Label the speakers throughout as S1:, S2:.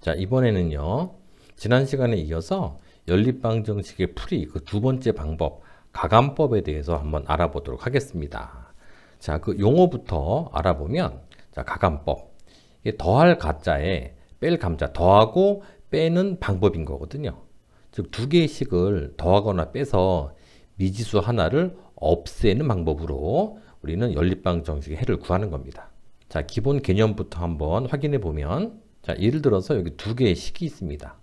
S1: 자, 이번에는요. 지난 시간에 이어서 연립방 정식의 풀이 그 두 번째 방법 가감법에 대해서 한번 알아보도록 하겠습니다. 자, 그 용어부터 알아보면 자, 가감법. 이게 더할 가짜에 뺄 감자 더하고 빼는 방법인 거거든요. 즉 두 개의 식을 더하거나 빼서 미지수 하나를 없애는 방법으로 우리는 연립방 정식의 해를 구하는 겁니다. 자, 기본 개념부터 한번 확인해 보면 자, 예를 들어서 여기 두 개의 식이 있습니다.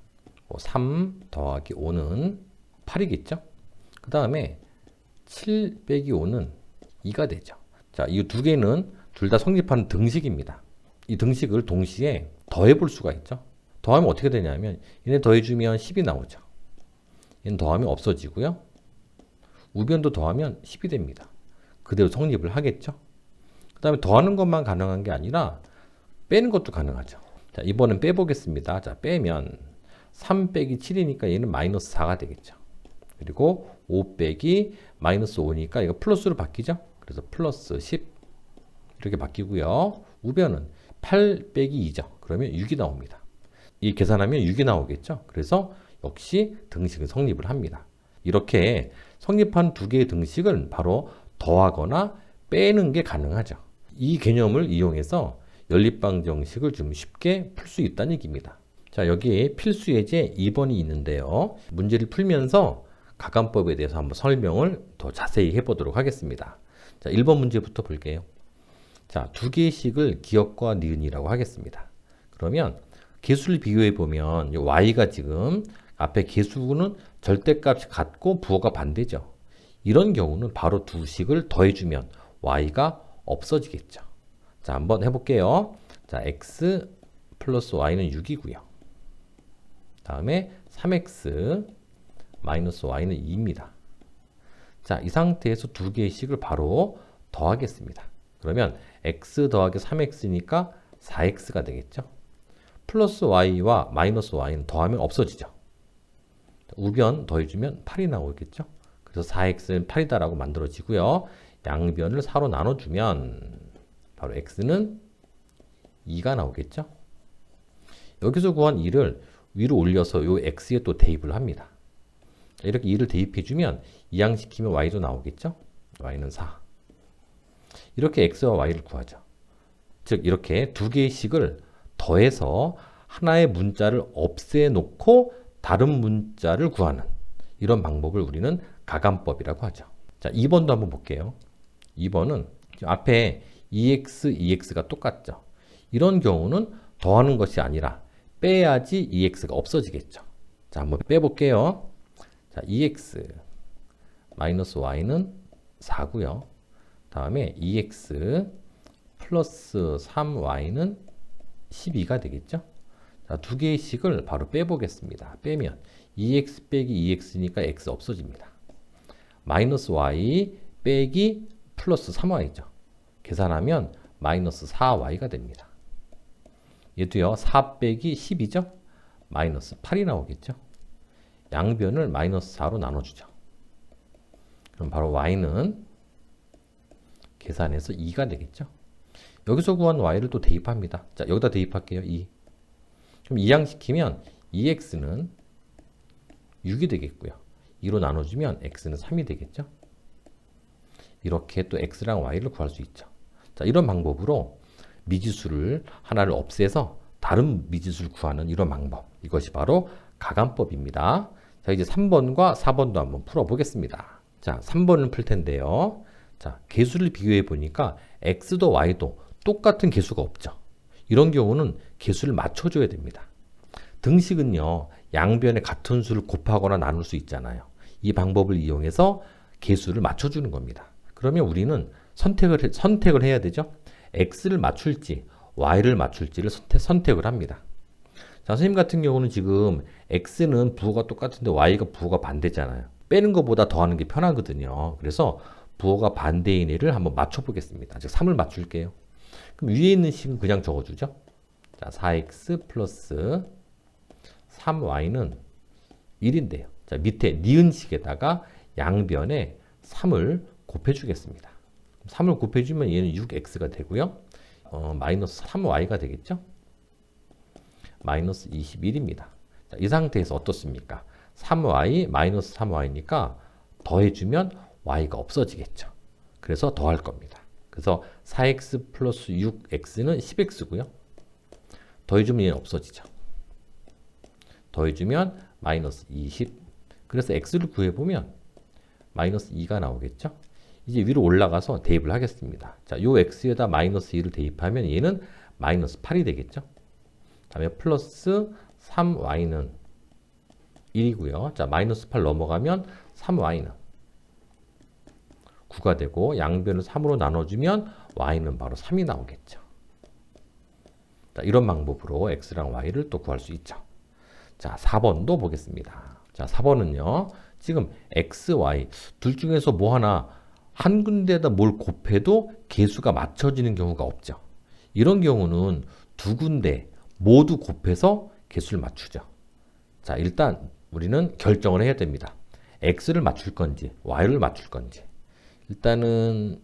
S1: 뭐 3 더하기 5는 8이겠죠? 그 다음에 7 빼기 5는 2가 되죠. 자, 이 두 개는 둘 다 성립하는 등식입니다. 이 등식을 동시에 더해 볼 수가 있죠. 더하면 어떻게 되냐면 얘네 더해주면 10이 나오죠. 얘는 더하면 없어지고요. 우변도 더하면 10이 됩니다. 그대로 성립을 하겠죠. 그 다음에 더하는 것만 가능한 게 아니라 빼는 것도 가능하죠. 자, 이번엔 빼보겠습니다. 자, 빼면 3 빼기 7이니까 얘는 마이너스 4가 되겠죠. 그리고 5 빼기 마이너스 5니까 이거 플러스로 바뀌죠. 그래서 플러스 10 이렇게 바뀌고요. 우변은 8 빼기 2죠. 그러면 6이 나옵니다. 이 계산하면 6이 나오겠죠. 그래서 역시 등식은 성립을 합니다. 이렇게 성립한 두 개의 등식은 바로 더하거나 빼는 게 가능하죠. 이 개념을 이용해서 연립방 정식을 좀 쉽게 풀 수 있다는 얘기입니다. 자, 여기에 필수 예제 2번이 있는데요. 문제를 풀면서 가감법에 대해서 한번 설명을 더 자세히 해보도록 하겠습니다. 자, 1번 문제부터 볼게요. 자, 두 개의 식을 기억과 니은이라고 하겠습니다. 그러면 개수를 비교해 보면 y가 지금 앞에 개수는 절대값이 같고 부호가 반대죠. 이런 경우는 바로 두 식을 더해주면 y가 없어지겠죠. 자, 한번 해볼게요. 자, x 플러스 y는 6이고요. 다음에 3x 마이너스 y는 2입니다. 자, 이 상태에서 두 개의 식을 바로 더하겠습니다. 그러면 x 더하기 3x니까 4x가 되겠죠. 플러스 y와 마이너스 y는 더하면 없어지죠. 우변 더해주면 8이 나오겠죠. 그래서 4x는 8이다라고 만들어지고요. 양변을 4로 나눠주면 바로 x는 2가 나오겠죠. 여기서 구한 2를 위로 올려서 요 x에 또 대입을 합니다. 이렇게 2를 대입해주면 이항시키면 y도 나오겠죠. y는 4. 이렇게 x와 y를 구하죠. 즉 이렇게 두 개의 식을 더해서 하나의 문자를 없애놓고 다른 문자를 구하는 이런 방법을 우리는 가감법이라고 하죠. 자, 2번도 한번 볼게요. 2번은 앞에 EX, EX가 똑같죠. 이런 경우는 더하는 것이 아니라 빼야지 EX가 없어지겠죠. 자, 한번 빼볼게요. 자, EX 마이너스 Y는 4고요. 다음에 EX 플러스 3Y는 12가 되겠죠. 자, 두 개의 식을 바로 빼보겠습니다. 빼면 2x 빼기 2x니까 x 없어집니다. 마이너스 y 빼기 플러스 3y죠. 계산하면 마이너스 4y가 됩니다. 얘도요. 4 빼기 10이죠. 마이너스 8이 나오겠죠. 양변을 마이너스 4로 나눠주죠. 그럼 바로 y는 계산해서 2가 되겠죠. 여기서 구한 y를 또 대입합니다. 자, 여기다 대입할게요. 2. 그럼 이항시키면 2x는 6이 되겠고요. 2로 나눠주면 x는 3이 되겠죠. 이렇게 또 x랑 y를 구할 수 있죠. 자, 이런 방법으로 미지수를 하나를 없애서 다른 미지수를 구하는 이런 방법. 이것이 바로 가감법입니다. 자, 이제 3번과 4번도 한번 풀어보겠습니다. 자, 3번을 풀 텐데요. 자, 개수를 비교해 보니까 x도 y도 똑같은 개수가 없죠. 이런 경우는 개수를 맞춰줘야 됩니다. 등식은요, 양변의 같은 수를 곱하거나 나눌 수 있잖아요. 이 방법을 이용해서 개수를 맞춰주는 겁니다. 그러면 우리는 선택을, 해- 선택을 해야 되죠. x를 맞출지, y를 맞출지를 선택, 선택 을 합니다. 자, 선생님 같은 경우는 지금 x는 부호가 똑같은데 y가 부호가 반대잖아요. 빼는 것보다 더하는 게 편하거든요. 그래서 부호가 반대인 애를 한번 맞춰보겠습니다. 즉 3을 맞출게요. 그럼 위에 있는 식은 그냥 적어주죠. 자, 4x 플러스 3y는 1인데요. 자, 밑에 니은식에다가 양변에 3을 곱해주겠습니다. 3을 곱해주면 얘는 6x가 되고요. 어, 마이너스 3y가 되겠죠. 마이너스 21입니다. 자, 이 상태에서 어떻습니까? 3y 마이너스 3y니까 더해주면 y가 없어지겠죠. 그래서 더할 겁니다. 그래서 4x 플러스 6x는 10x고요. 더해주면 얘는 없어지죠. 더해주면 마이너스 20. 그래서 x를 구해보면 마이너스 2가 나오겠죠. 이제 위로 올라가서 대입을 하겠습니다. 자, 요 x에다 마이너스 2를 대입하면 얘는 마이너스 8이 되겠죠. 다음에 플러스 3y는 1이고요. 자, 마이너스 8 넘어가면 3y는 9가 되고 양변을 3으로 나눠주면 y는 바로 3이 나오겠죠. 자, 이런 방법으로 x랑 y를 또 구할 수 있죠. 자, 4번도 보겠습니다. 자, 4번은요. 지금 x, y 둘 중에서 뭐 하나 한 군데에다 뭘 곱해도 개수가 맞춰지는 경우가 없죠. 이런 경우는 두 군데 모두 곱해서 개수를 맞추죠. 자, 일단 우리는 결정을 해야 됩니다. x를 맞출 건지 y를 맞출 건지. 일단은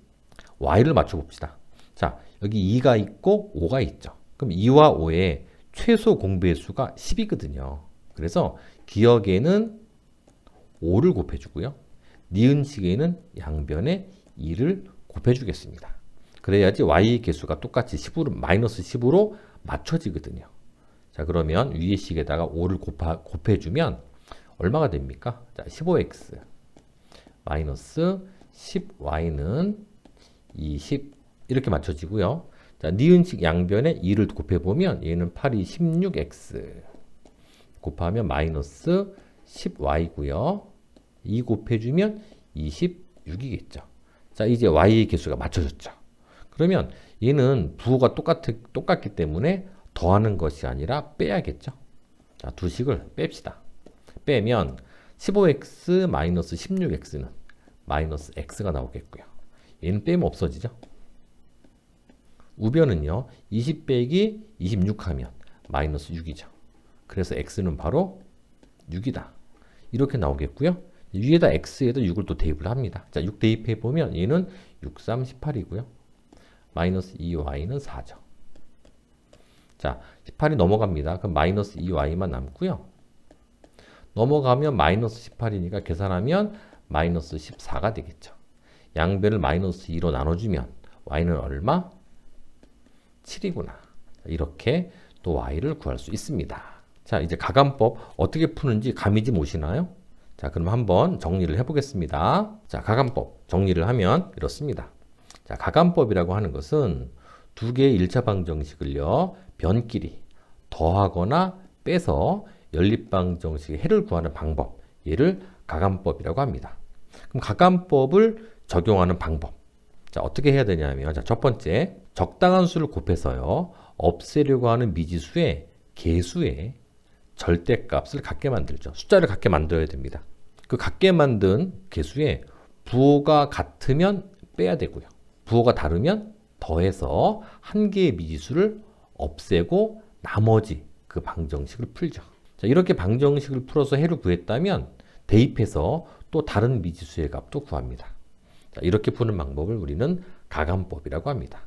S1: y를 맞춰 봅시다. 자, 여기 2가 있고 5가 있죠. 그럼 2와 5의 최소 공배의 수가 10이거든요. 그래서 기억에는 5를 곱해주고요. 니은식에는 양변에 2를 곱해주겠습니다. 그래야지 y 개수가 똑같이 10으로 마이너스 10으로 맞춰지거든요. 자 그러면 위의 식에다가 5를 곱하, 곱해주면 얼마가 됩니까? 자 15x 마이너스 10y는 20 이렇게 맞춰지고요. 자 니은식 양변에 2를 곱해보면 얘는 8이 16x 곱하면 마이너스 10y고요. 2 곱해주면 26이겠죠. 자, 이제 y의 개수가 맞춰졌죠. 그러면 얘는 부호가 똑같, 똑같기 때문에 더하는 것이 아니라 빼야겠죠. 자, 두 식을 뺍시다. 빼면 15x 마이너스 16x는 마이너스 x가 나오겠고요. 얘는 빼면 없어지죠. 우변은요. 20 빼기 26 하면 마이너스 6이죠. 그래서 x는 바로 6이다. 이렇게 나오겠고요. 위에다 x에다 6을 또 대입을 합니다. 자, 6 대입해 보면 얘는 6, 3, 18이고요. 마이너스 2y는 4죠. 자, 18이 넘어갑니다. 그럼 마이너스 2y만 남고요. 넘어가면 마이너스 18이니까 계산하면 마이너스 14가 되겠죠. 양변을 마이너스 2로 나눠주면 y는 얼마? 7이구나. 이렇게 또 y를 구할 수 있습니다. 자, 이제 가감법 어떻게 푸는지 감이 좀 오시나요? 자, 그럼 한번 정리를 해보겠습니다. 자, 가감법 정리를 하면 이렇습니다. 자, 가감법이라고 하는 것은 두 개의 1차 방정식을요, 변끼리 더하거나 빼서 연립방정식의 해를 구하는 방법, 얘를 가감법이라고 합니다. 그럼 가감법을 적용하는 방법. 자, 어떻게 해야 되냐면, 자, 첫 번째, 적당한 수를 곱해서요, 없애려고 하는 미지수의 개수의 절대값을 갖게 만들죠. 숫자를 갖게 만들어야 됩니다. 그 갖게 만든 개수에 부호가 같으면 빼야 되고요. 부호가 다르면 더해서 한 개의 미지수를 없애고 나머지 그 방정식을 풀죠. 자, 이렇게 방정식을 풀어서 해를 구했다면 대입해서 또 다른 미지수의 값도 구합니다. 자, 이렇게 푸는 방법을 우리는 가감법이라고 합니다.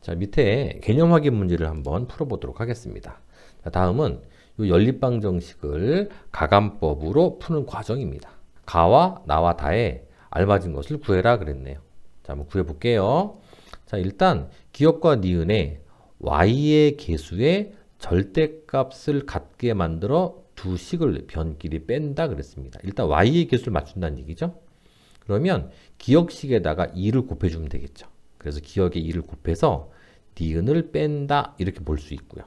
S1: 자, 밑에 개념 확인 문제를 한번 풀어보도록 하겠습니다. 자, 다음은 이 연립방 정식을 가감법으로 푸는 과정입니다. 가와 나와 다에 알맞은 것을 구해라 그랬네요. 자, 한번 구해 볼게요. 자, 일단 기억과 니은에 y의 개수의 절대값을 같게 만들어 두 식을 변끼리 뺀다 그랬습니다. 일단 y의 개수를 맞춘다는 얘기죠. 그러면 기억식에다가 2를 곱해주면 되겠죠. 그래서 기억에 2를 곱해서 니은을 뺀다 이렇게 볼 수 있고요.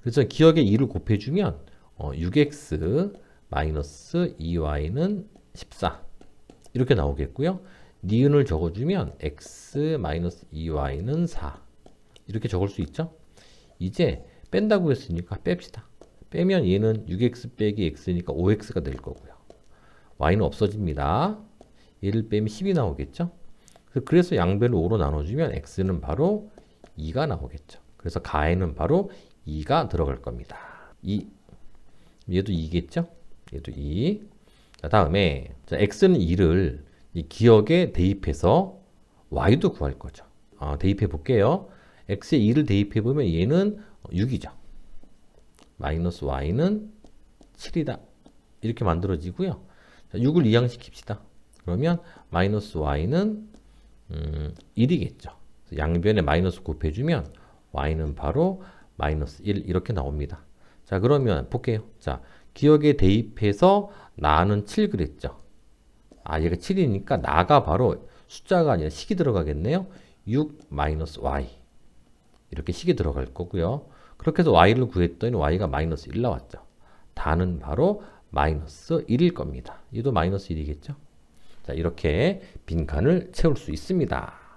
S1: 그래서 기억에 2를 곱해주면 어, 6x 마이너스 2y는 14 이렇게 나오겠고요. 니은을 적어주면 x 마이너스 2y는 4 이렇게 적을 수 있죠. 이제 뺀다고 했으니까 뺍시다. 빼면 얘는 6x 빼기 x니까 5x가 될 거고요. y는 없어집니다. 얘를 빼면 10이 나오겠죠. 그래서 양변을 5로 나눠주면 x는 바로 2가 나오겠죠. 그래서 가에는 바로 2가 들어갈 겁니다. 2. 얘도 2겠죠? 얘도 2. 자, 다음에 자, x는 2를 이 기억에 대입해서 y도 구할 거죠. 아, 대입해 볼게요. x에 2를 대입해 보면 얘는 6이죠. 마이너스 y는 7이다. 이렇게 만들어지고요. 자, 6을 이항시킵시다. 그러면 마이너스 y는 음, 1이겠죠. 양변에 마이너스 곱해주면 y는 바로 마이너스 1 이렇게 나옵니다. 자 그러면 볼게요. 자 기억에 대입해서 나는 7 그랬죠. 아 얘가 7이니까 나가 바로 숫자가 아니라 식이 들어가겠네요. 6 마이너스 y 이렇게 식이 들어갈 거고요. 그렇게 해서 y를 구했더니 y가 마이너스 1 나왔죠. 다는 바로 마이너스 1일 겁니다. 얘도 마이너스 1이겠죠. 자 이렇게 빈칸을 채울 수 있습니다.